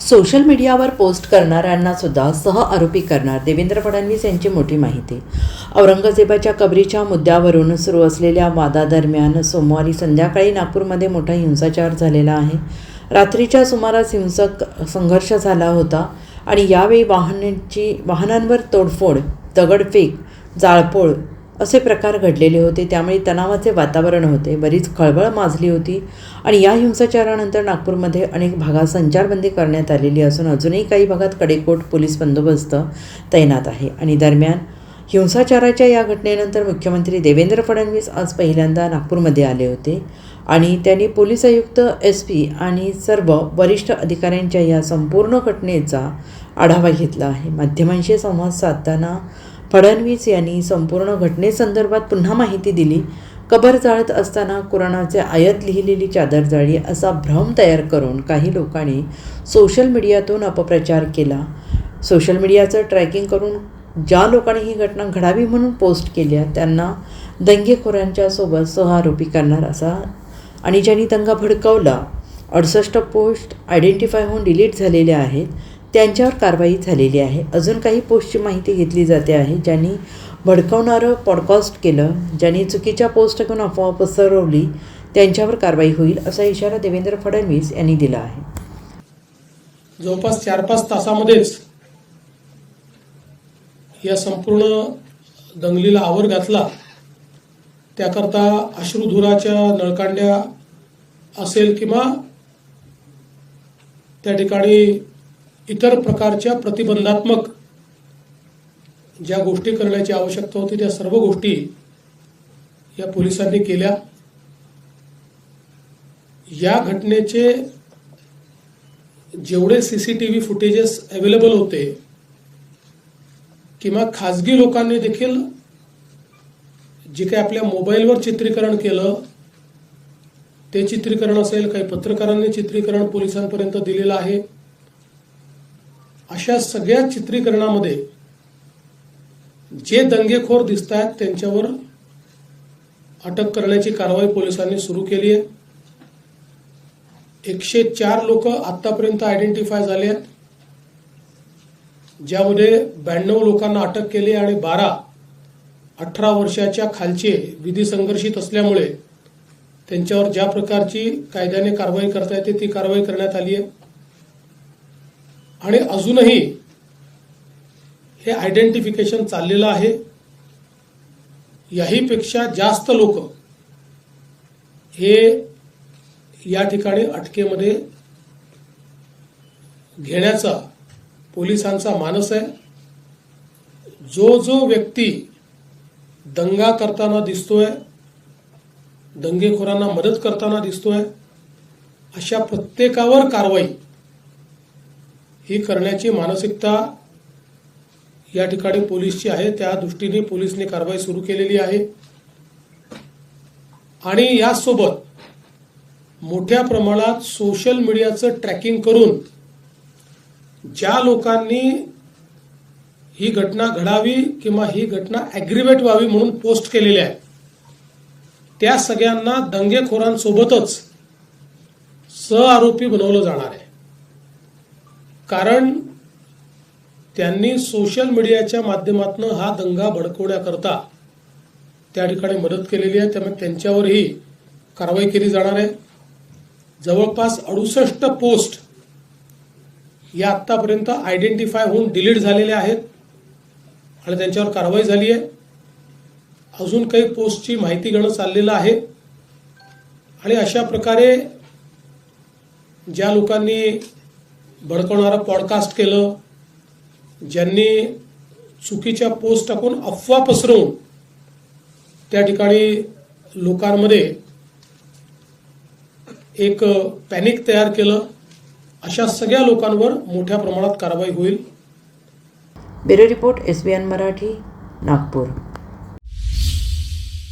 Social मीडियावर post करणाऱ्यांना सुद्धा सह आरोपी करणार. देवेंद्र फडणवीस यांची मोठी माहिती. औरंगजेबाच्या कबरीच्या मुद्द्यावरून सुरू असलेल्या वादादरम्यान सोमवारी संध्याकाळी नागपूरमध्ये मोठा हिंसाचार झालेला आहे. रात्रीच्या सुमारास हिंसक संघर्ष झाला होता आणि यावेळी वाहनांची वाहनांवर तोडफोड दगडफेक जाळपोळ असे प्रकार घडलेले होते. त्यामुळे तणावाचे वातावरण होते. बरीच खळबळ माजली होती. आणि या हिंसाचारानंतर नागपूरमध्ये अनेक भागात संचारबंदी करण्यात आलेली असून अजूनही काही भागात कडेकोट पोलीस बंदोबस्त तैनात आहे. आणि दरम्यान हिंसाचाराच्या या घटनेनंतर मुख्यमंत्री देवेंद्र फडणवीस आज पहिल्यांदा नागपूरमध्ये आले होते. आणि त्यांनी पोलीस आयुक्त एस पी आणि सर्व वरिष्ठ अधिकाऱ्यांच्या या संपूर्ण घटनेचा आढावा घेतला आहे. माध्यमांशी संवाद साधताना फडणवीस यांनी संपूर्ण घटनेसंदर्भात पुन्हा माहिती दिली. कबर जाळत असताना कुराणाचे आयत लिहिलेली चादर जाळी असा भ्रम तयार करून काही लोकांनी सोशल मीडियातून अपप्रचार केला. सोशल मीडियाचं ट्रॅकिंग करून ज्या लोकांनी ही घटना घडावी म्हणून पोस्ट केल्या त्यांना दंगेखोरांच्या सोबत सहआरोपी करणार असा आणि ज्यांनी दंगा भडकवला. अडुसष्ट पोस्ट आयडेंटिफाय होऊन डिलीट झालेल्या आहेत. त्यांच्यावर कारवाई झालेली आहे. अजून काही पोस्टची माहिती घेतली जाते आहे ज्यांनी भडकवणारं पॉडकास्ट केलं ज्यांनी चुकीच्या पोस्ट घेऊन अफवा पसरवली त्यांच्यावर कारवाई होईल असा इशारा देवेंद्र फडणवीस यांनी दिला आहे. जवळपास चार पाच तासामध्येच या संपूर्ण दंगलीला आवर घातला. त्याकरता अश्रुधुराच्या नळकांड्या असेल किंवा त्या ठिकाणी इतर प्रकारच्या प्रतिबंधात्मक ज्या गोष्टी करण्याची आवश्यकता होती त्या सर्व गोष्टी या पोलिसांनी केल्या. या घटनेचे जेवढे सीसीटीव्ही फुटेजेस अवेलेबल होते किंवा खाजगी लोकांनी देखील जे काही आपल्या मोबाईलवर चित्रीकरण केलं ते चित्रीकरण असेल काही पत्रकारांनी चित्रीकरण पोलिसांपर्यंत दिलेलं आहे. अशा सगळ्या चित्रीकरणामध्ये जे दंगेखोर दिसत आहेत त्यांच्यावर अटक करण्याची कारवाई पोलिसांनी सुरू केली आहे. एकशे चार लोक आतापर्यंत आयडेंटिफाय झाले आहेत. ज्यामध्ये ब्याण्णव लोकांना अटक केली आणि बारा अठरा वर्षाच्या खालचे विधी संघर्षित असल्यामुळे त्यांच्यावर ज्या प्रकारची कायद्याने कारवाई करता येते ती कारवाई करण्यात आली आहे. आणि अजूनही हे आयडेंटिफिकेशन चाललेलं आहे. याहीपेक्षा जास्त लोक हे या ठिकाणी अटकेमध्ये घेण्याचा पोलिसांचा मानस आहे. जो जो व्यक्ती दंगा करताना दिसतोय दंगेखोरांना मदत करताना दिसतोय अशा प्रत्येकावर कारवाई ही करण्याची मानसिकता या ठिकाणी पोलीसची आहे. त्या दृष्टीने पोलीसने कारवाई सुरू केलेली आहे. आणि यासोबत मोठ्या प्रमाणात सोशल मीडियाचं ट्रॅकिंग करून ज्या लोकांनी ही घटना घडावी किंवा ही घटना ॲग्रिवेट व्हावी म्हणून पोस्ट केलेल्या आहे त्या सगळ्यांना दंगेखोरांसोबतच सहआरोपी बनवलं जाणार आहे. कारण त्यांनी सोशल मीडियाच्या माध्यमातून हा दंगा भडकवण्याकरता त्या ठिकाणी मदत केलेली आहे. त्यामुळे त्यांच्यावरही कारवाई केली जाणार आहे. जवळपास अडुसष्ट पोस्ट या आत्तापर्यंत आयडेंटिफाय होऊन डिलीट झालेल्या आहेत आणि त्यांच्यावर कारवाई झाली आहे. अजून काही पोस्टची माहिती घेणं चाललेलं आहे. आणि अशा प्रकारे ज्या लोकांनी भडकवणारं पॉडकास्ट केलं ज्यांनी चुकीच्या पोस्ट टाकून अफवा पसरवून त्या ठिकाणी लोकांमध्ये एक पॅनिक तयार केलं अशा सगळ्या लोकांवर मोठ्या प्रमाणात कारवाई होईल. Bureau report S B N Marathi Nagpur.